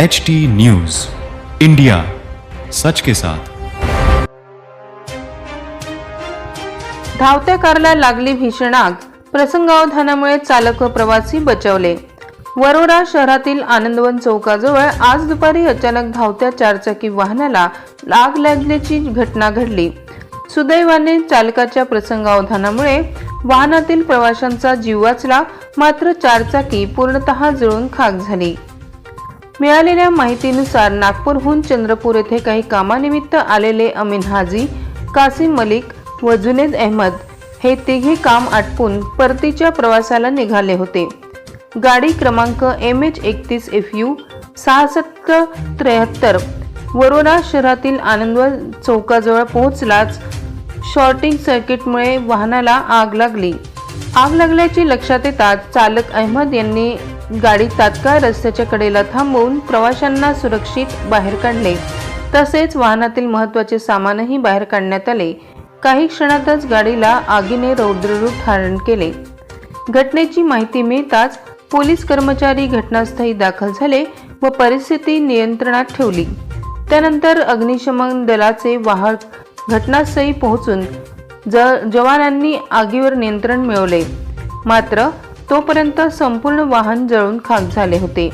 H T news India सच के साथ। धावत्या कारला लागली भीषण आग. प्रसंगावधानामुळे चालक व प्रवासी बचावले. वरोरा शहरातील आनंदवन चौकाजवळ आज दुपारी अचानक धावत्या चारचाकी वाहनाला आग लागल्याची घटना घडली. सुदैवाने चालकाच्या प्रसंगावधानामुळे वाहनातील प्रवाशांचा जीव वाचला. मात्र चारचाकी पूर्णतः जळून खाक झाली. मिळालेल्या माहितीनुसार नागपूरहून चंद्रपूर येथे काही कामानिमित्त आलेले अमीन हाजी कासिम मलिक व जुनेद अहमद हे तिघे काम आटपून परतीच्या प्रवासाला निघाले होते. गाडी क्रमांक एम एच एकतीस एफ यू सहासष्ट त्र्याहत्तर वरोरा शहरातील आनंदवन चौकाजवळ पोहोचलाच शॉर्टिंग सर्किटमुळे वाहनाला आग लागली. आग लागल्याचे लक्षात येताच चालक अहमद यांनी गाडी तात्काळ रस्त्याच्या कडेला थांबवून प्रवाशांना सुरक्षित बाहेर काढले. तसेच वाहनातील महत्त्वाचे सामानही बाहेर काढण्यात आले. काही क्षणातच गाडीला आगीने रौद्ररूप धारण केले. घटनेची माहिती मिळताच पोलीस कर्मचारी घटनास्थळी दाखल झाले व परिस्थिती नियंत्रणात ठेवली. त्यानंतर अग्निशमन दलाचे वाहक घटनास्थळी पोहोचून ज जवानांनी आगीवर नियंत्रण मिळवले. मात्र तोपर्यंत संपूर्ण वाहन जळून खाक झाले होते.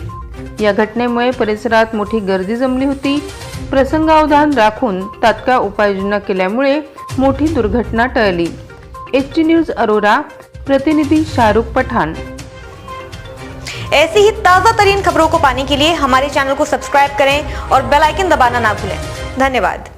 या घटनेमुळे परिसरात मोठी गर्दी जमली होती. प्रसंगावधान राखून तात्काळ उपाययोजना केल्यामुळे मोठी दुर्घटना टळली. एच टी न्यूज अरोरा प्रतिनिधि शाहरुख पठान ऐसी ही ताज़ा तरीन खबरों को पाने के लिए हमारे चैनल को सब्सक्राइब करें और बेल आइकन दबाना ना भूलें। धन्यवाद।